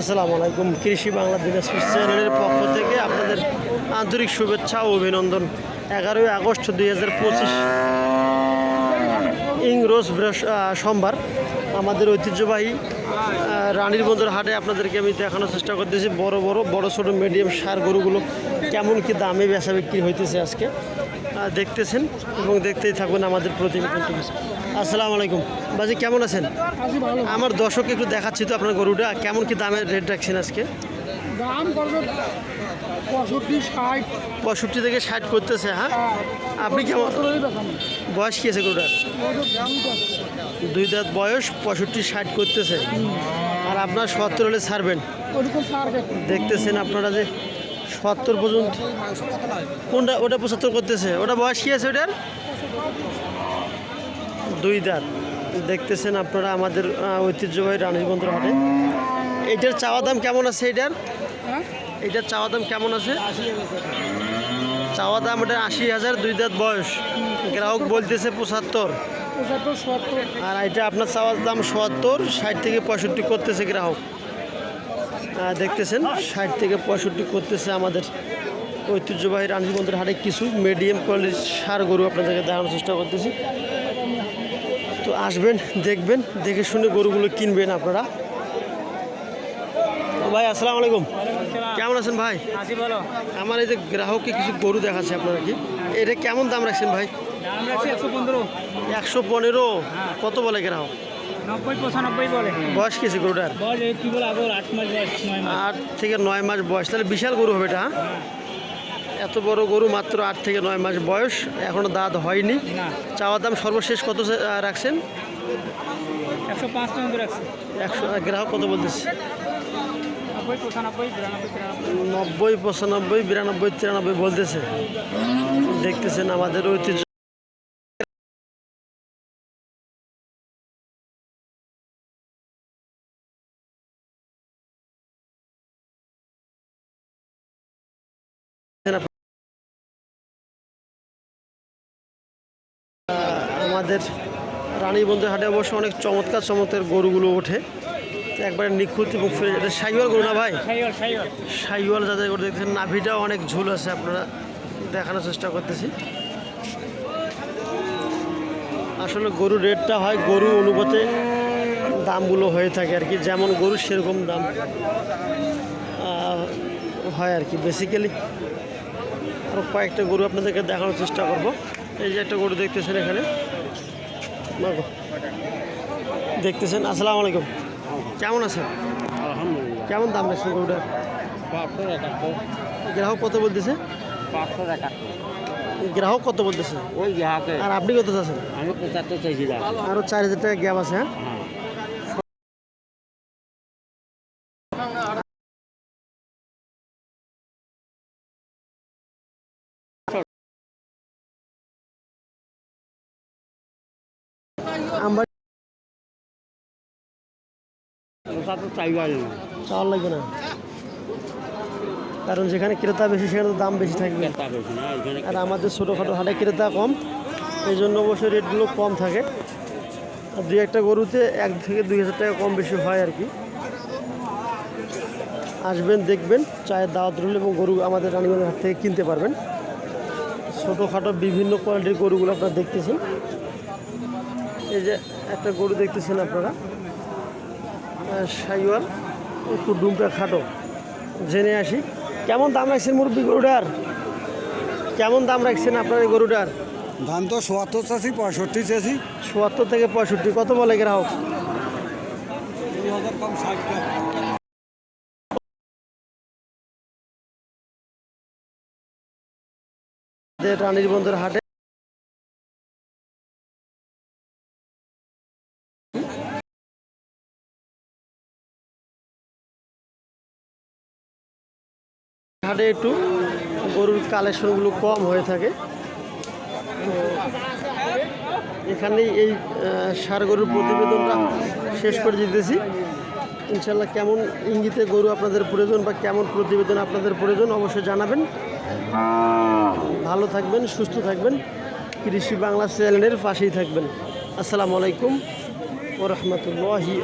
আসসালামু আলাইকুম। কৃষি বাংলা দিনাজপুর চ্যানেলের পক্ষ থেকে আপনাদের আন্তরিক শুভেচ্ছা ও অভিনন্দন। এগারোই আগস্ট দুই হাজার পঁচিশ ইংরোজ সোমবার আমাদের ঐতিহ্যবাহী রানীর বন্দর হাটে আপনাদেরকে আমি দেখানোর চেষ্টা করতেছি। বড় বড় বড়, ছোটো মিডিয়াম সার গরুগুলো কেমন কি দামে বেচা বিক্রি হইতেছে আজকে। দেখতেছেন এবং দেখতেই থাকবেন আমাদের প্রতিবেদনটি। আসসালামু আলাইকুম। বাজি কেমন আছেন? আমার দর্শক একটু দেখাচ্ছি তো আপনার গরুটা। কেমন কি দামের রেট রাখছেন আজকে? দাম করবে পঁয়ষট্টি ষাট। পঁয়ষট্টি থেকে ষাট করতেছে হ্যাঁ? আপনি কেমন? বয়স কি আছে গরুটার? দুই দাঁত বয়স পঁয়ষট্টি ষাট করতেছে। আর আপনার সত্তর হলে ছাড়বেন। দেখতেছেন আপনারা যে সত্তর পর্যন্ত কোনটা ওটা পঁচাত্তর করতেছে। ওটা বয়স কি আছে ওটার? দুই দাঁত। দেখতেছেন আপনারা আমাদের ঐতিহ্যবাহী রানীগঞ্জ হাটে। এইটার চাওয়া দাম কেমন আছে এটার? হ্যাঁ? এইটার চাওয়া দাম কেমন আছে? চাওয়া দাম এটা আশি হাজার দুই দাঁত বয়স। গ্রাহক বলতেছে পঁচাত্তর। পঁচাত্তর আর এটা আপনার চাওয়ার দাম সত্তর ষাট থেকে পঁয়ষট্টি করতেছে গ্রাহক। দেখতেছেন ষাট থেকে পঁয়ষট্টি করতেছে আমাদের ঐতিহ্যবাহী রানীগঞ্জের হাটে কিছু মিডিয়াম কোয়ালিটির সার গরু আপনাদেরকে দেখানোর চেষ্টা করতেছি। তো আসবেন দেখবেন দেখে শুনে গরুগুলো কিনবেন আপনারা। ভাই আসসালামু আলাইকুম। কেমন আছেন ভাই? আমার এই যে গ্রাহককে কিছু গরু দেখাচ্ছে আপনারা কি? এটা কেমন দাম রাখছেন ভাই? একশো পনেরো। একশো পনেরো? কত বলে গ্রাহক? বয়স কি আছে গরুটার? আট থেকে নয় মাস বয়স। তাহলে বিশাল গরু হবে এটা হ্যাঁ? এত বড় গরু মাত্র আট থেকে নয় মাস বয়স এখনও দাঁত হয়নি। চাওয়ার দাম সর্বশেষ কত রাখছেন? একশো পাঁচ একশো গ্রাহক কত বলতেছে? নব্বই পঁচানব্বই বিরানব্বই তিরানব্বই বলতেছে। দেখতেছেন আমাদের ঐতিহ্য আমাদের রানীবন্ধের হাটে অবশ্য অনেক চমৎকার চমৎকার গরুগুলো ওঠে। একবারে নিখুঁত এবং এটা সাইওয়াল গরু না ভাই? সাইওয়াল যাদের করে দেখছেন নাভিটাও অনেক ঝুল আছে আপনারা দেখানোর চেষ্টা করতেছি। আসলে গরুর রেটটা হয় গরু অনুপাতে দামগুলো হয়ে থাকে আর কি যেমন গরু সেরকম দাম হয় আর কি। বেসিক্যালি আরও কয়েকটা গরু আপনাদেরকে দেখানোর চেষ্টা করব। এই যে একটা গরু দেখতেছেন এখানে। দেখতেছেন আসসালামু আলাইকুম। কেমন আছেন? আলহামদুলিল্লাহ। কেমন দাম রাখছেন গরুটার? পাঁচশোর একাত্তর। গ্রাহক কত বলতেছে? পাঁচশোর একাত্তর। গ্রাহক কত বলতেছে? ওই গ্রাহকে আর আপনি কত চাচ্ছেন? আমি পঁচাত্তর চাইছি আরও চার হাজার টাকা গ্যাপ আছে হ্যাঁ? হ্যাঁ। আমরা চাওয়ার লাগবে না। কারণ যেখানে ক্রেতা বেশি সেখানে তো দাম বেশি থাকবে। আর আমাদের ছোটোখাটো হাটে ক্রেতা কম এই জন্য অবশ্যই রেটগুলো কম থাকে। আর দুই একটা গরুতে এক থেকে দুই হাজার টাকা কম বেশি হয় আর কি। আসবেন দেখবেন চায়ের দাওয়াত রইল এবং গরু আমাদের রানীগঞ্জের হাট থেকে কিনতে পারবেন। ছোটোখাটো বিভিন্ন কোয়ালিটির গরুগুলো আপনারা দেখতেছেন। এই যে একটা গরু দেখতেছেন আপনারা সাইওয়াল একটু ডুমটা খাটো জেনে আসি। কেমন দাম রাখছেন মুরব্বী গরুটার? কেমন দাম রাখছেন আপনার এই গরুটার? ধান তো সোয়াত্তর চাষি পঁয়ষট্টি চাষি চুয়াত্তর থেকে পঁয়ষট্টি কত বলে গ্রাহক? রানীর বন্দর হাটে হাটে একটু গরুর কালেকশনগুলো কম হয়ে থাকে। তো এখানেই এই ষাঁড় গরুর প্রতিবেদনটা শেষ করে দিতেছি। ইনশাল্লাহ কেমন ইঙ্গিতে গরু আপনাদের প্রয়োজন বা কেমন প্রতিবেদন আপনাদের প্রয়োজন অবশ্যই জানাবেন। ভালো থাকবেন, সুস্থ থাকবেন। কৃষি বাংলা চ্যানেলের পাশেই থাকবেন। আসসালামু আলাইকুম ও রহমতুল্লাহি